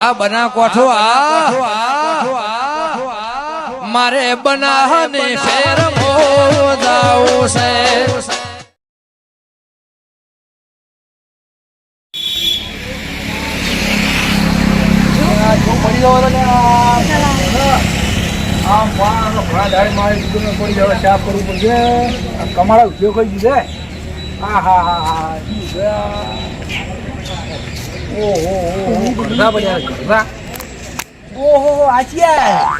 આ બના કોઠો આ. મારે બનાહને ફેર મોદાઓ છે. કમાડા ઉપયોગ કઈ દીધે હા હા હા હા ઓહો. ઘરડા પડ્યા ઘરડા ઓહો આચિયા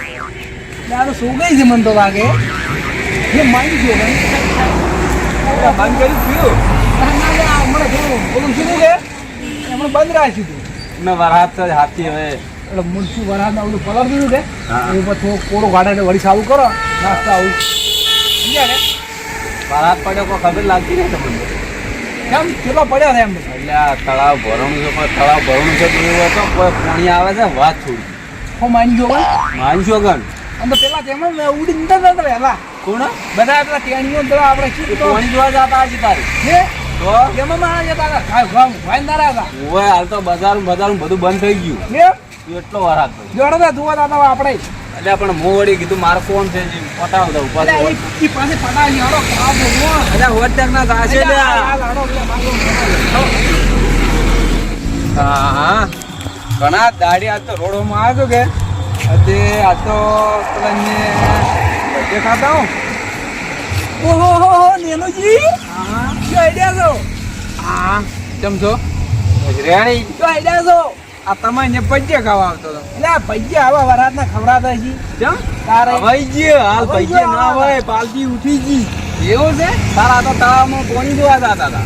યાર સોગાઈ છે મન તો લાગે એ માની ગયો મને બંધ કરી ના ના ના હમણાં થોડું ઓલું શું કે એમણે બંધ રાખી દીધું. મેં વરસાદ હાથી હવે. એટલે મુનસી વરાના ઓલું કલર દીધું કે એ ઉપર થોડો કોરો ગાડે વળી સારું કરો. નાસ્તા આવું. સમજ્યા ને? વરસાદ પડ્યો કોઈ ખબર લાગતી નહીં તમને? કેમ? કેટલો પડ્યો છે એમ? એટલે આ તળાવ ભરણું છે પણ તળાવ ભરણું છે તો એવું હતો કોઈ પાણી આવે છે વાત છોડી. હું માની ગયો ગણ. તો પેલા તેમ ઉડી નતા કોણ? બધા પેલા ટેણીઓ તો આપણે શું પાણી જોવા જતા હજી તારી. તો? મારા જતા હતા. વાંદારા હતા. ઓવે હાલ તો બજાર બજાર બધું બંધ થઈ ગયું. એટલો વરસાદ પડ્યો. જોડે ધોવા દાતા આપણે. એટલે પણ હું વળી કીધું મારો ફોન છે જે દઉં ઈ પાસે પટાવી બોલો એટલે હોટ ના થશે લાડો હા હા ઘણા દાડી આજ તો રોડોમાં આવ્યો કે આજે આ તો પેલા દેખાતા બધે ખાતા હું. ઓહો હો હો નેનુજી શું આઈડિયા છો હા કેમ છો? રેણી. શું આઈડિયા છો આ તમારે પજ્જે ખાવા આવતો હતો. એટલે આ પૈયા આવા વરાતના ખવડાતા છે કેમ? તારે ગયો. હાલ હવાઈ ના. હોય પાલતી ઉઠી ગઈ. એવું છે? તારા તો તળાવમાં પાણી જોવા જતા હતા.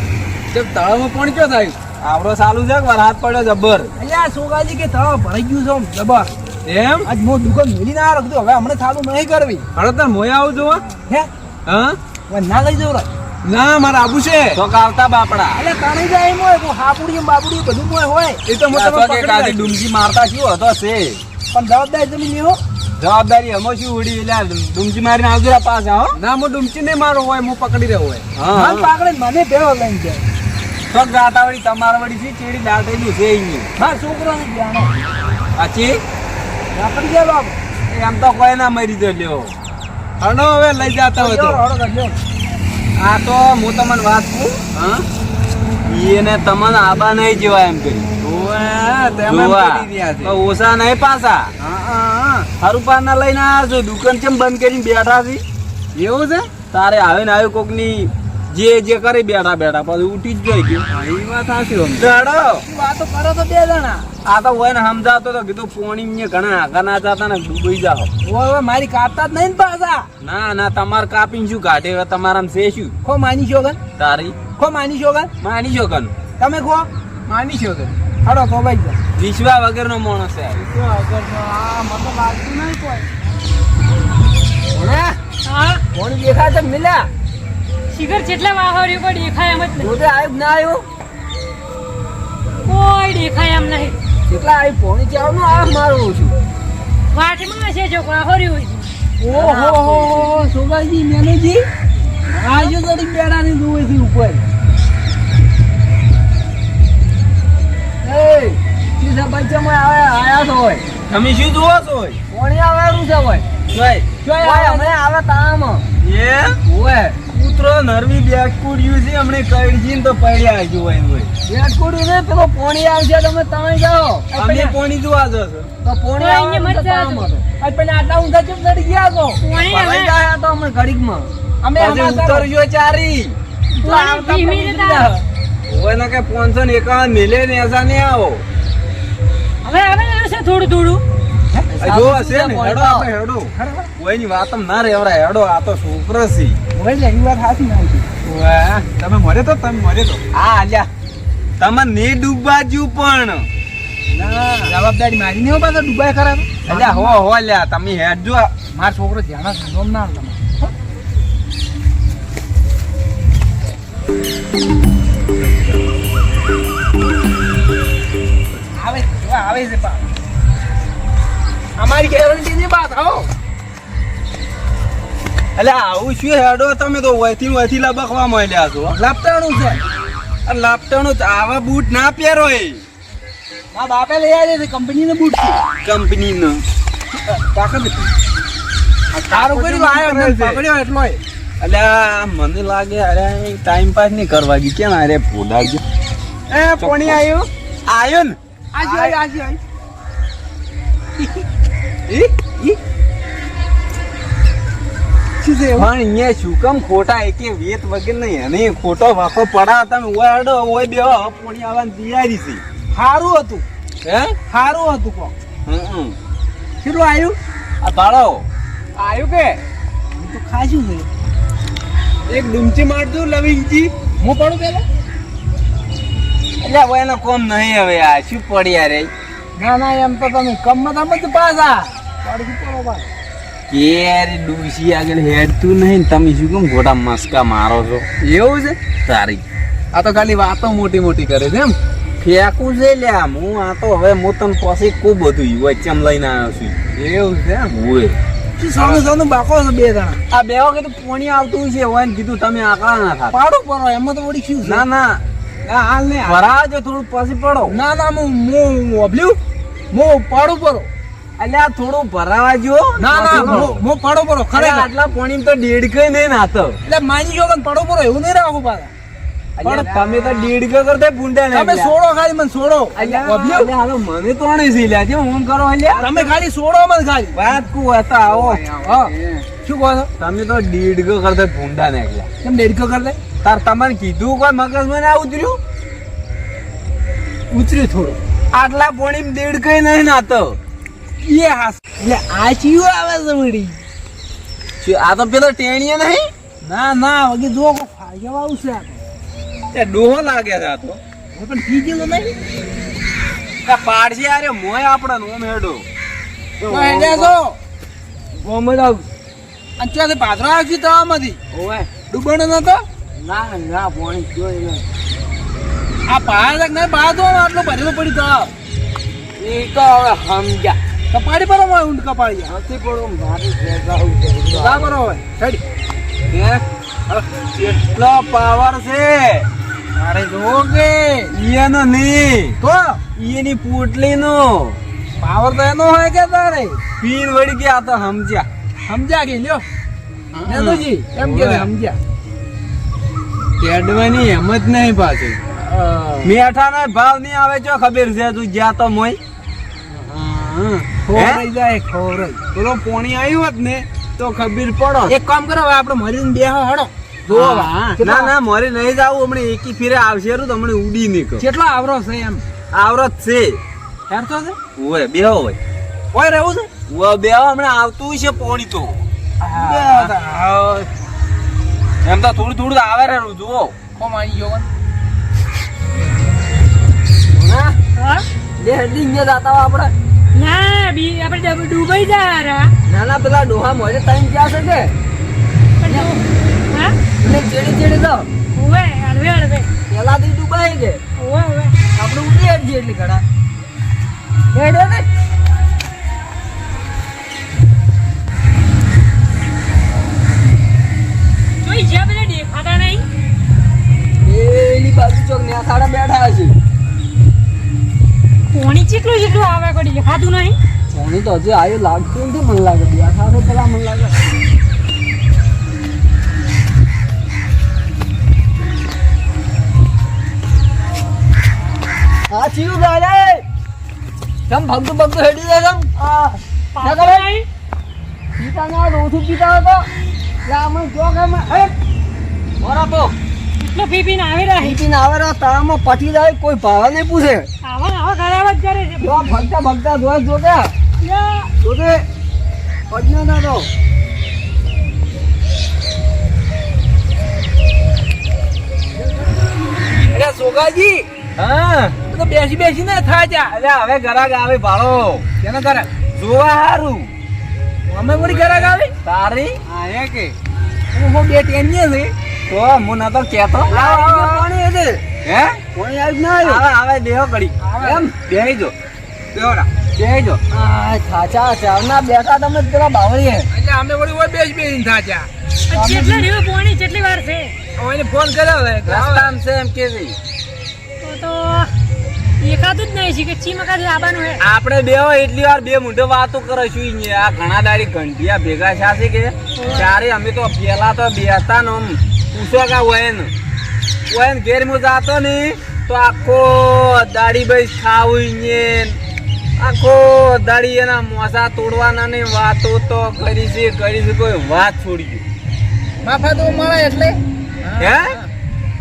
તે તળાવમાં પાણી કયો થાય? આવડો સારું છે વરાત પડ્યો જબર અહીંયા સોગાજી કે તળાવ ભરાઈ ગયું છે જબર. એમ? આજ મો દુકાન મેલી ના રાખતો હવે હમણાં ચાલુ નહીં કરવી. હવે તાર મોય આવું જોવા? હે? હા? ના લઈ જવું ના મારા આબુ છે. તો આવતા બાપડા. એટલે કાણી જાય એમ હોય કોઈ હાપુડી બાપુડી બધું મોય હોય. એ તો મોટો કે કાલે ડુમજી મારતા શું હતો છે? પણ જવાબદારી તમે લ્યો જવાબદારી એમાં શું ઉડી? એટલે ડુમજી મારીને આવજો પાસે હો. ના હું ડુમજી ને મારો હોય હું પકડી રહ્યો હોય. હા. પકડે મને ભેળો લઈને જાય. તો ગાટાવડી તમારા વળી છે ચેડી દાટેલું છે અહીં હા છોકરો ને જાણો. આચી પકડી ગયા બાપ એમ તો કોઈ ના મરી જો લ્યો હણો હવે લઈ જતા હોય તો કરજો આ તો હું તમને વાત કહું હા? એને તમને આબા નહીં જેવા એમ કરી. ઓછા નહીં પાછા. ના લઈને આવ્યા છો દુકાન કેમ બંધ કરીને બેઠા છે? એવું છે? તારે આવે ને આવ્યું કોકની જે જે કરી બેઠા બેઠા પછી ઉઠી જ જોઈ ગયું. એ વાત સાચી ચડો વાતો કરો તો બે જણા. આ તો હોય ને સમજાતો તો કીધું પોણી ને ઘણા આગા ના જતા ને ડૂબી જાઓ. ઓય મારી કાપતા જ નહીં ને પાછા. ના ના તમારે કાપીને શું કાઢે? હવે તમારા છે શું? ખો માની શોગન તારી. ખો માની શોગન માની છો કન? તમે ખો. માની છો કે? હડો તો ભાઈ વિશ્વા વગર નો માણસ છે વિશ્વા તો આ મને લાગતું નહીં કોઈ. હા? કોણ દેખાય છે? મિલ્યા શિખર જેટલા વાહર્યું કોઈ દેખાય એમ જ નહીં. જોતે આવ્યું ના આવ્યું કોઈ દેખાય એમ નહીં. કેટલા આવી પોણી ચાવનું આ મારું છું. વાટમાં છે જો વાહર્યું ઓહો હો હો સોગાજી મેનેજી આજો તો બેડા દુવે છે ઉપર. એ સીધા બચ્ચામાં આવે આયા તો હોય. તમે શું જુઓ છો પોણી આવેલું છે હોય. જોઈ જોય અમે આવે તામ એ ઓય કૂતરો નરવી બેગ કુડ્યું છે હમણે કઈડજી ને તો પડ્યા હજુ હોય હોય. બેટકુડી ને પેલો પોણી આવશે તમે તમે જાઓ. અમે પોણી જોવા જો તો પોણી આવીને આવે અહીંયા તો મજા તામ આવશે. હતો. આ પેલા આટલા ઊંધા ચૂપ ચડી ગયા તો પોણી હવે- ગયા તો અમે ઘડીકમાં. અમે પછી ઉતરજો ચારી. કે મિલે ને આવો. હવે હવે છે થોડું થોડું. જો હશે ને હેડો આપણે હેડો. કોઈની વાતમ ના રેવરા હેડો આ તો છોકરો છે. હોય ને વાત હાથી ના તમે મરે તો તમે મરે તો. આ આલ્યા તમે ને ડૂબવા પણ. ના જવાબદારી મારી નહીં પાછો ડુબાઈ ખરા અલ્યા હો હો લ્યા તમે હેડજો. મારો છોકરો ધ્યાન ના તમે આવે છે, આવે છે પા અમારી ગેરંટી ની વાત હો. અલ્યા આવું શું હેડો તમે તો વહીથી વહીથી લબકવા માંડ્યા છો. લાપટાણું છે. લાપટાણું આવા બૂટ ના પહેરો એ. મારા બાપે લઈ આવ્યા છે કંપનીને બૂટ છે. કંપનીનો. તાકાત હતી. આ આવ્યો પકડ્યો એટલો અલ્યા મને લાગે અરે ટાઈમ પાસ નહીં કરવા ગઈ કેમ અરે ફોડા ગયો. એ પોણી આવ્યો આયો? ને. આજી આવી આજી આવી? પણ અહીંયા શું કામ ખોટા એકે વેત વગર નહીં. અને ખોટો વાપો પડા તમે ઓય ઓય બે પોણી આવવાની તૈયારી છે. સારું હતું. હે? સારું હતું કો હમ. કેટલું આવ્યું આ બાળો આવ્યું કે? હું તો ખાશું છે એક ડુમચી મારજો લવિંગજી હું પડું પેલા? એટલે હવે એનો કોમ નહીં હવે આ. શું પડ્યા રે? ના ના એમ તો તમે પડું પડો પાછા. કેરે ડૂસી આગળ હેડતું નહીં તમે શું કેમ ગોટા મસ્કા મારો છો એવું છે તારી આ તો ખાલી વાતો મોટી મોટી કરે છે એમ ફેંકું છે લ્યા હું આ તો હવે હું તને પાસે ખૂબ બધું વચ્ચેમ લઈને આવ્યો છું એવું છે શું સોનું સોનું બાકો છે બે જણા આ બે વખત પોણી આવતું છે હોય ને કીધું તમે આકડા ના થાય પાડું પડો એમાં તો વળી શું ના ના ના હાલ નહીં હાલ. ભરાવજો થોડું પછી પડો ના ના હું હું ઓબલ્યું હું પાડું પડો આ થોડું ભરાવાજો ના ના હું પડો. પડો ખરે આટલા પાણી તો દેડકે નહીં નાતો એટલે માની જો પણ પડો પડો એવું નહીં રાખું પાછા. પણ તમે તો દેડકે કરતા ભૂંડા ને તમે સોડો ખાલી મને સોડો અલ્યા? હાલો મને તો આણે છે લ્યા જેમ હું કરો અલ્યા. તમે ખાલી સોડો મને ખાલી. વાત કુ હતા આવો. શું કહો છો? તમે તો દેડકો કરતા ભૂંડા ને એકલા કેમ ડેડકો કર દે તાર તમને કીધું કોઈ મગજ મને આ ઉતર્યું? ઉતર્યું થોડું. આટલા પોણી દેડકે નહીં નાતો એ હાસ એટલે આ ચિયું આવે છે વળી. આ તો પેલો ટેણીએ નહીં? ના ના વગી જો કો ફાગ્યા છે એ ડોહો લાગે છે આ તો. પણ પી ગયેલો નહીં? આ પાડશે આરે મોય આપડે નો મેડો હેડ્યા છો ગોમડા અને ત્યાંથી પાથરો આવશે તો આમાંથી? ઓય ડૂબણો નતો ના ના પોણી લે આ પહાડ નહીં? પહાડ તો આટલો ભરેલો પડી તો એ તો હવે સમજ્યા કપાડી પર હોય ઊંડ કપાડી નથી પડું મારી ભેગા બરાબર હોય હેડી. કેટલો પાવર છે? અરે જો કે ઈયનો નહીં તો? ઈયની પોટલી નો પાવર તો એનો હોય કે તારે? પીર વળી ગયા તો સમજ્યા સમજ્યા કે લ્યો? નેતુજી એમ કે. સમજ્યા કેડવાની હિંમત નહીં પાછી. મીઠાના ભાવ નહીં આવે છો ખબર છે તું જ્યાં તો મોય. ખોરાઈ જાય ખોરાઈ. પેલો પોણી આવ્યું હોત ને તો ખબર પડો. એક કામ કરો આપણે મરીને બેહો હડો. ના ના મરી નહીં જાવ હમણાં એકી ફેરે આવશે તો તમને ઉડી નીકળો. કેટલો આવરો છે એમ? આવરત છે. હેરતો છે? ઓય બેહો હોય ઓય રહેવું છે? ઓ બેહો હમણાં આવતું છે પોણી તો. એમ તો થોડું થોડું આવે રે જુઓ. કોમ આવી ગયો? હા? બે હેડી ગયા દાતા આપણે. ના બી આપણે ડબ- ડૂબાઈ જા રા. નાના પેલા ડોહા મોજે ટાઈમ ક્યાં છે કે હા? એટલે ચેડી ચેડી તો ઓવે, હળવે, હળવે. પેલાથી ડૂબાય કે ઓવે, ઓવે. આપણે ઉડી હેડજી એટલી ઘડા હેડે ને જોઈ જ્યાં બધા દેખાતા નહીં એની બાજુ ચોક ને સાડા બેઠા હશે પોણી ચેટલું ચેટલું આવે કરી ખાધું નહીં? પોણી તો હજી આવ્યું લાગતું નથી મને લાગે. બેઠા તો પેલા મને લાગે. હા ચીયું ગાડે તમ ભગતું ભગતું હેડી જાય તમ આ પાછું નહીં? પીતા ના રોથું પીતા હતો અમે જો કે હે? મોરા તો એટલું આવી રહ્યા પીપીને આવે રા તારામાં પટી જાય કોઈ ભાવા નહીં પૂછે. આવા. ને આવા જ કરે છે. જો ભગતા ભગતા જોઈ જોતે. જોતે. પજના ના તો. અરે સોગાજી હા. તો બેસી બેસી ને થાય છે અરે હવે ગરાગ આવે ભાડો. કેને કરે જોવા હારું. અમે વળી ઘરાક આવે? તારી? આયા કે. હું હું બે ટેનીએ છે. તો હું ના તો કેતો. પાણી હે? પાણી આવી ના આવે આવે દેહો કડી એમ? બેહી જો બેહોરા બેહી જો આ છાછા ચાવના બેઠા તમે પેલા બાવળી હે એટલે અમે વળી ઓય બેજ બેસી થાચા. કેટલા આ પોણી કેટલી વાર છે. હવે ફોન કર્યો છે કે રસ્તામાં છે એમ કે છે. તો તો દેખાતું જ નહીં છે કે ચી મકાથી આવવાનું હે આપણે બે હોય એટલી વાર બે મૂંઢો વાતો કરશું અહીંયા. આ ઘણા દાડી ઘંટિયા ભેગા છે કે? ત્યારે અમે તો પેલા તો બેસતા ને પૂછો કા હોય વયન વયન ઘેર હું જાતો ને તો આખો દાડી ભાઈ ખાવું ને આખો દાડી એના મોસા તોડવાના ને વાતો તો કરી છે કરી છે કોઈ વાત છોડી ગયું. માફા તો મળે એટલે. હે?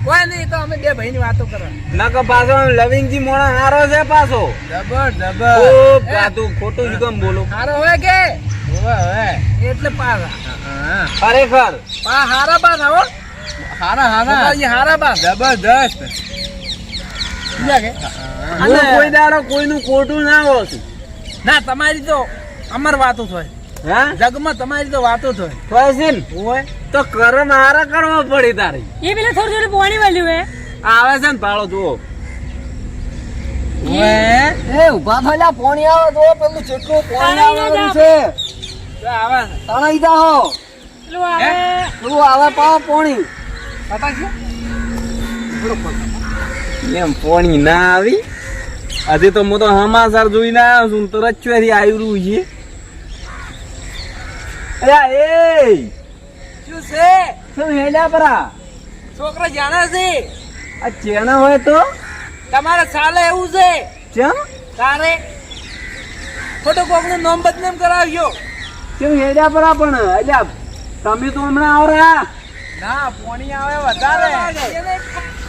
કોઈ નહીં તો અમે બે ભાઈની વાતો કરવા નકર પાછો લવિંગજી મોણા હારો છે પાછો. જબર ખૂબ ગાતું ખોટું જ કેમ બોલો. હારો હોય કે? હોય એટલે પાછા ખરેખર. પા હારા પાછા હો. હારા હારા. હારા બા. જબરદસ્ત કોઈ દાડો કોઈનું ખોટું ના હોતું ના તમારી તો અમર વાતો થાય. હા? જગમાં તમારી તો વાતો થાય. થાય છે ને? હોય. તો કર્મ હારા કરવા પડી તારી. એ પેલા થોડું થોડું પાણી વાળ્યું હે. આવે છે ને પાળો જુઓ. એ. ઊભા થયેલા પાણી આવે તો પેલું ચેટલું પાણી આવે છે. આવે. તણાઈ જાઓ. આવે. પાવ પોણી. એમ પોણી ના આવી. હજી તો હું તો સમાચાર જોઈને આવ્યો છું તો રચવેથી આવ્યું છે. અરે એ! શું છે? શું હેલ્યા પરા? છોકરો જાણે છે. આ ચેણા હોય તો? તમારે ચાલે એવું છે. ચમ તારે? ખોટો કોકનું નામ બદનામ કરાવ્યો કેમ હેડ્યા પરા પણ અલ્યા તમે તો હમણાં આવરા. ના પોણી આવે વધારે.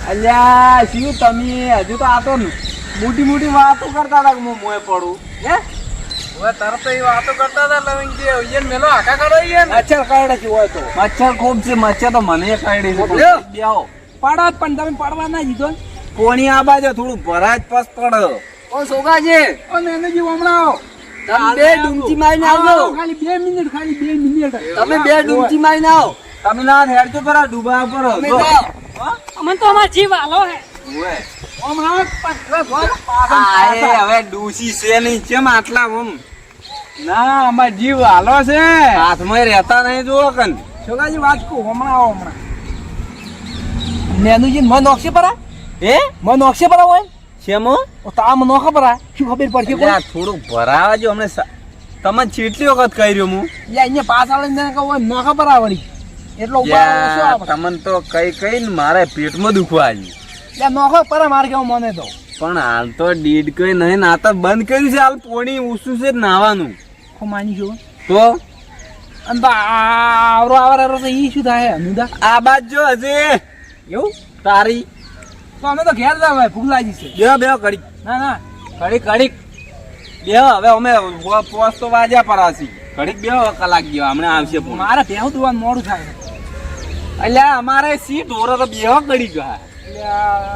અલ્યા શિવ તમે? હજુ તો આ તો મોટી મોટી વાતો કરતા હતા હું મોય પડું. હે? હવે તરત એ વાતો કરતા હતા લવિંગજી ઈયન મેલો આખા કરો મચ્છર છે હોય તો. મચ્છર ખૂબ છે મચ્છર તો મને કાઢી છે. બેહો. પાડો પણ તમે પડવા ના દીધો. પોણી કોણી આ બાજુ થોડું ભરાજ પસ પડ. ઓ સોગા છે ઓ નેનેજી હમણાં તમે બે ડૂમચી મારીને આવજો. ખાલી બે મિનિટ ખાલી બે મિનિટ. તમે બે ડૂમચી મારીને આવો. તમે ના હેડજો પરા ડૂબા પર હો? અમન તો અમાર જીવ આલો હે. હમણાં પાછળ આ આય હવે ડૂસી છે નહીં. કેમ આટલા આમ ના અમાર જીવ આલો છે. હાથમાં રહેતા નહીં જો કન. છોકરાજી વાત કહું હમણાં આવો હમણાં. નેનુજી મન ઓક્ષે પરા? હે? મન ઓક્ષે પરા હોય શેમો? ઓ તામ નોખા પરા. શું ખબર પડશે કોઈ? થોડું ભરાવા જો હમણે તમે ચેટલી વખત કહી રહ્યો હું. યા અહીંયા પાસ આવે ને કહો નોખા પરા વળી. એટલો તમને તો કઈ કઈ ને મારે પેટમાં દુખવા આવ્યું નોખો પરા માર કેવું મને તો. પણ હાલ તો દીડ કઈ નહીં ના તો બંધ કર્યું છે હાલ પોણી ઊંચું છે નાવાનું. ખો માની જો તો? અને આવરો આવર આવરો તો ઈ શું થાય અનુદા? આ બાજ જો હજે. એવું? તારી. તો અમે તો ઘેર જાવ ભૂખ લાગી છે. બે બે ઘડીક. ના ના. ઘડીક ઘડીક. બે હવે અમે પોસ્ટ તો વાજ્યા પરાસી. ઘડીક બે કલાક ગયો હમણાં આવશે મારે ભેહું દુવાનું મોડું થાય. અલ્યા અમારે સી ઓરો તો બેહો ઘડી ગયા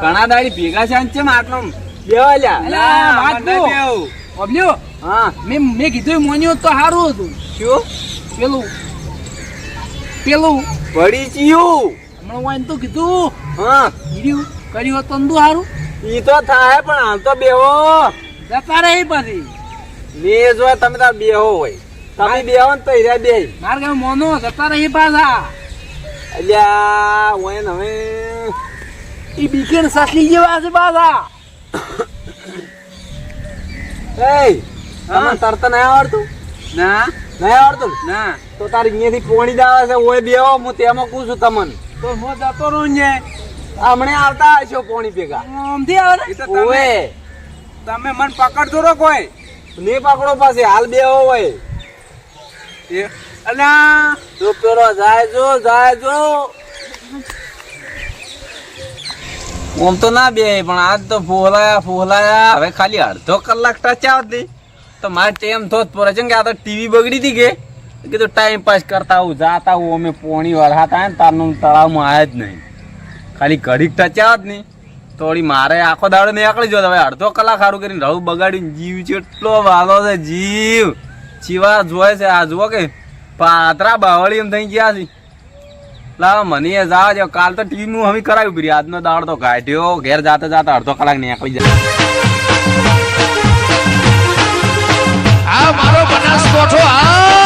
ઘણા દાડી ભેગા છે ને આટલો બેહો અલ્યા? વાત કહું. હા. મેં મેં કીધું મોન્યો તો સારું હતું. શું? પેલું પેલું. પડી ચિયું. હમણાં હું તો કીધું. હા. કર્યું કર્યું તો અંદુ સારું ઈ તો થાય પણ હાલ તો બેહો. જતા રહે પછી. ને જો તમે તાર બેહો હોય. તમે બેહો ને તો હીરા બે મારે કે મોનો જતા રહે પાછા. અલ્યા ને હવે. એ બીકેન સસલી જેવા છે પાછા. એ તમને તરત નહીં આવડતું? ના. નહીં આવડતું? ના. તો તારી અહીંયાથી પોણી આવે છે ઓય બેહો હું તેમાં કહું છું તમને. તો હું જતો રહું ને હમણે આવતા હશો પોણી ભેગા. આમથી આવે ને? ઓય. તમે મને પકડતો રહો કોઈ. ને પકડો પાસે હાલ બેહો હોય એ અલ્યા જો પેલો જાય જો જો. ઓમ તો ના બે, પણ આજ તો ફોલાયા ફોલાયા. હવે ખાલી અડધો કલાક જ નહીં તો મારે ટેમ થોત પડે છે કે આ તો ટીવી બગડી હતી કે. કીધું ટાઈમ પાસ કરતા હું જાતા હું અમે પોણી વરસાતા ને તારનું તળાવમાં આવ્યા જ નહીં. ખાલી ઘડીક ટચ્યા જ નહીં થોડી મારે આખો દાડો નીકળી જતો હવે અડધો કલાક સારું કરીને રહું બગાડીને જીવ કેટલો વાલો છે, જીવ. ચીવા જોય છે, આ જુઓ કે પાત્રા બાવળી એમ થઈ ગયા છે. લાવ, મને એ જો, કાલ તો ટીમનું હવે કરાવ્યું પરી આજનો દાડ તો કાઢ્યો ઘેર જાતા જાતા અડધો કલાક નીકળી જાય. આ મારો બનાસકોઠો, આ